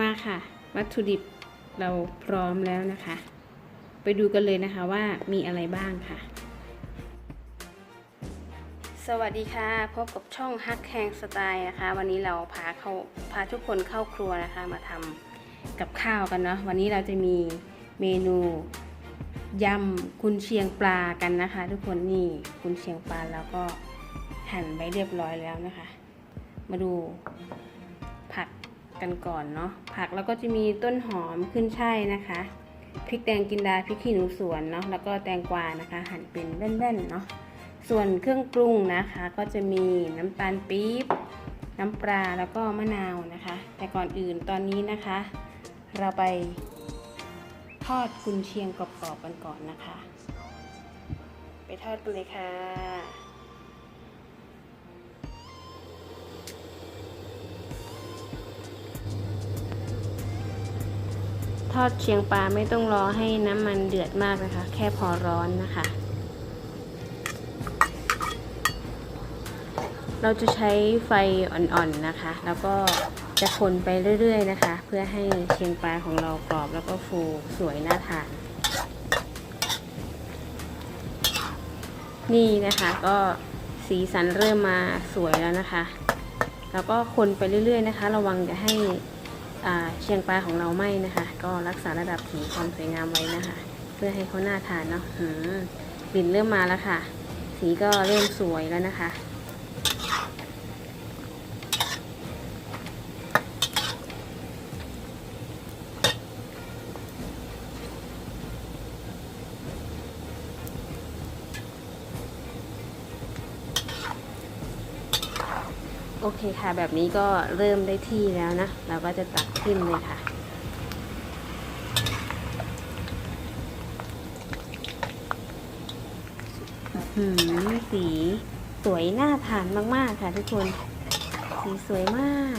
มาค่ะ วัตถุดิบเราพร้อมแล้วนะคะ ไปดูกันเลยนะคะว่ามีอะไรบ้างค่ะ สวัสดีค่ะ พบกับช่องฮักแฮงสไตล์นะคะ วันนี้เราพาเข้าพาทุกคนเข้าครัวนะคะ มาทำกับข้าวกันเนาะวันนี้เราจะมีเมนูยำกุนเชียงปลากันนะคะ ทุกคนนี่กุนเชียงปลาแล้วก็หั่นไว้เรียบร้อยแล้วนะคะ มาดู กันก่อนเนาะผักแล้วก็จะมีต้นหอมขึ้นช่ายนะคะพริกแดงกินดาพริกขี้หนูสวนเนาะแล้วก็แตงกวานะคะ หั่นเป็นแว่นๆเนาะส่วนเครื่องปรุงนะคะ ก็จะมีน้ำตาลปี๊บน้ำปลาแล้วก็มะนาวนะคะ แต่ก่อนอื่นตอนนี้นะคะ เราไปทอดกุนเชียงกรอบๆกันก่อนนะคะ ไปทอดกันเลยค่ะ ทอดเชียงปลาไม่ต้องรอให้น้ำมันเดือดมากนะคะ แค่พอร้อนนะคะ เราจะใช้ไฟอ่อนๆนะคะ แล้วก็จะคนไปเรื่อยๆนะคะ เพื่อให้เชียงปลาของเรากรอบแล้วก็ฟูสวยน่าทานนี่นะคะก็สีสันเริ่มมาสวยแล้วนะคะ แล้วก็คนไปเรื่อยๆนะคะ ระวังจะให้ เชียงปลาของเราไหม้นะคะ ก็รักษาระดับสีความสวยงามไว้นะคะ เพื่อให้เขาน่าทานเนาะหืมกลิ่นเริ่มมาแล้วค่ะ สีก็เริ่มสวยแล้วนะคะ โอเคค่ะ แบบนี้ก็เริ่มได้ที่แล้วนะ เราก็จะตักขึ้นเลยค่ะ หืมสีสวยน่าทานมาก ๆ ค่ะทุกคน สีสวยมาก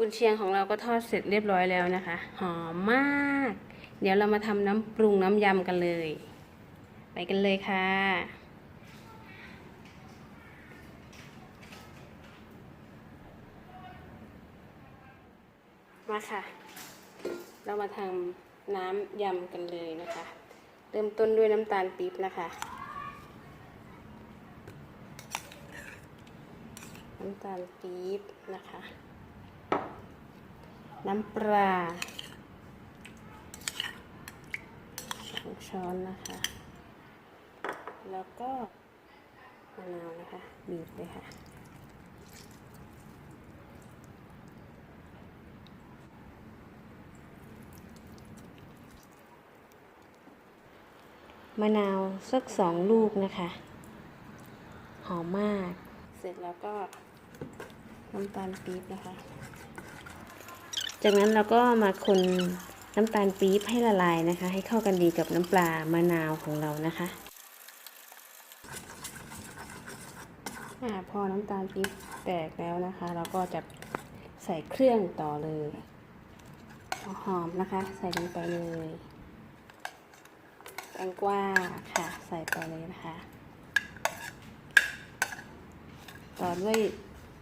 กุนเชียงของเราก็ทอดเสร็จเรียบร้อยแล้วนะคะ หอมมาก เดี๋ยวเรามาทำน้ำปรุงน้ำยำกันเลย ไปกันเลยค่ะ มาค่ะ เรามาทำน้ำยำกันเลยนะคะ เริ่มต้นด้วยน้ำตาลปี๊บนะคะน้ำตาลปี๊บนะคะ น้ำปลาสองช้อนนะคะ แล้วก็มะนาวนะคะ บีบเลยค่ะมะนาวสักสองลูกนะคะ หอมมาก เสร็จแล้วก็น้ำตาลปี๊บนะคะ จากนั้นเราก็มาคนน้ำตาลปี๊บให้ละลายนะคะ ให้เข้ากันดีกับน้ำปลามะนาวของเรานะคะอพอน้ำตาลปี๊บแตกแล้วนะคะ เราก็จะใส่เครื่องต่อเลยหอมนะคะ ใส่ลงไปเลยแตงกวาค่ะ ใส่ไปเลยนะคะ ต่อด้วย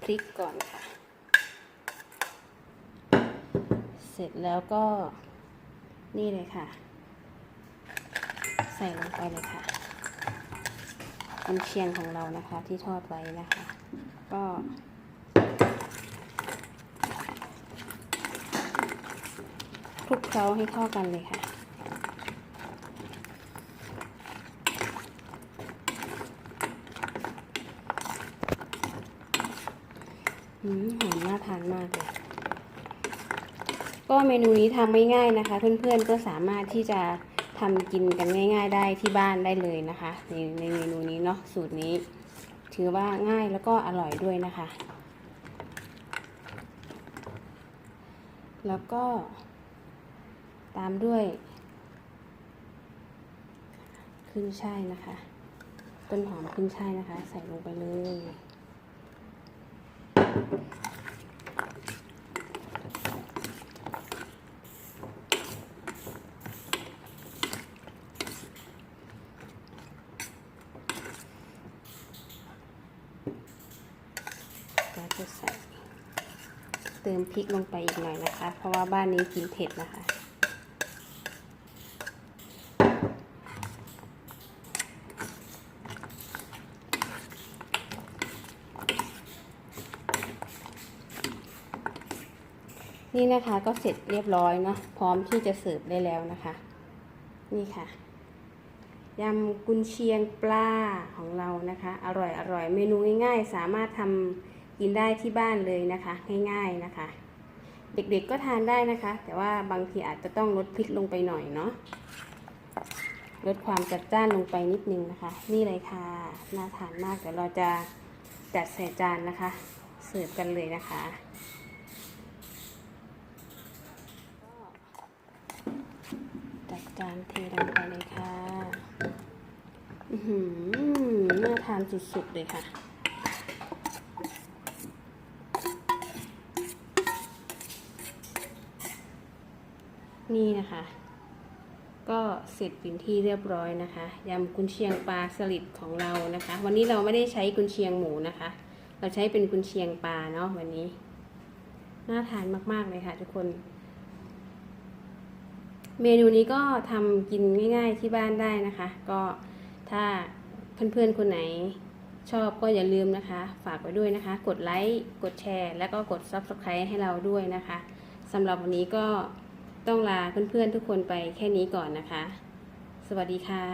พริกก่อนค่ะ เสร็จแล้วก็นี่เลยค่ะ ใส่ลงไปเลยค่ะกุนเชียงของเรานะคะที่ทอดไว้นะคะ ก็คลุกเคล้าให้เข้ากันเลยค่ะอืมหอมน่าทานมากเลย ก็เมนูนี้ทำไม่ง่ายนะคะ เพื่อนๆก็สามารถที่จะทำกินกันง่าย ๆ ได้ที่บ้านได้เลยนะคะในในเมนูนี้เนาะสูตรนี้ ถือว่าง่ายแล้วก็อร่อยด้วยนะคะ แล้วก็ ตามด้วยขึ้นช่ายนะคะ ต้นหอมขึ้นช่ายนะคะ ใส่ลงไปเลย จะใส่เติ มพริกลงไปอีกหน่อยนะคะ เพราะว่าบ้านนี้กินเผ็ดนะคะ นี่นะคะก็เสร็จเรียบร้อยเนาะพร้อมที่จะเสิร์ฟได้แล้วนะคะ นี่ค่ะยำกุนเชียงปลาของเรานะคะ อร่อยอร่อยเมนูง่ายๆ สามารถทำ กินได้ที่บ้านเลยนะคะ ง่ายๆนะคะ เด็กๆก็ทานได้นะคะ แต่ว่าบางทีอาจจะต้องลดพริกลงไปหน่อยเนาะลดความจัดจ้านลงไปนิดนึงนะคะ นี่เลยค่ะน่าทานมากเดี๋ยวเราจะจัดใส่จานนะคะ เสิร์ฟกันเลยนะคะจัดจานเทลงไปเลยค่ะ อือหือน่าทานสุดๆเลยค่ะ นี่นะคะ ก็เสร็จเป็นที่เรียบร้อยนะคะยำกุนเชียงปลาสลิดของเรานะคะ วันนี้เราไม่ได้ใช้กุนเชียงหมูนะคะ เราใช้เป็นกุนเชียงปลาเนาะวันนี้น่าทานมาก ๆ เลยค่ะทุกคน เมนูนี้ก็ทำกินง่าย ๆที่บ้านได้นะคะ ก็ถ้าเพื่อนๆคนไหนชอบก็อย่าลืมนะคะ ฝากไว้ด้วยนะคะ กดไลค์ กดแชร์ แล้วก็กด Subscribe ให้เราด้วยนะคะสำหรับวันนี้ก็ ต้องลาเพื่อนๆทุกคนไปแค่นี้ก่อนนะคะ สวัสดีค่ะ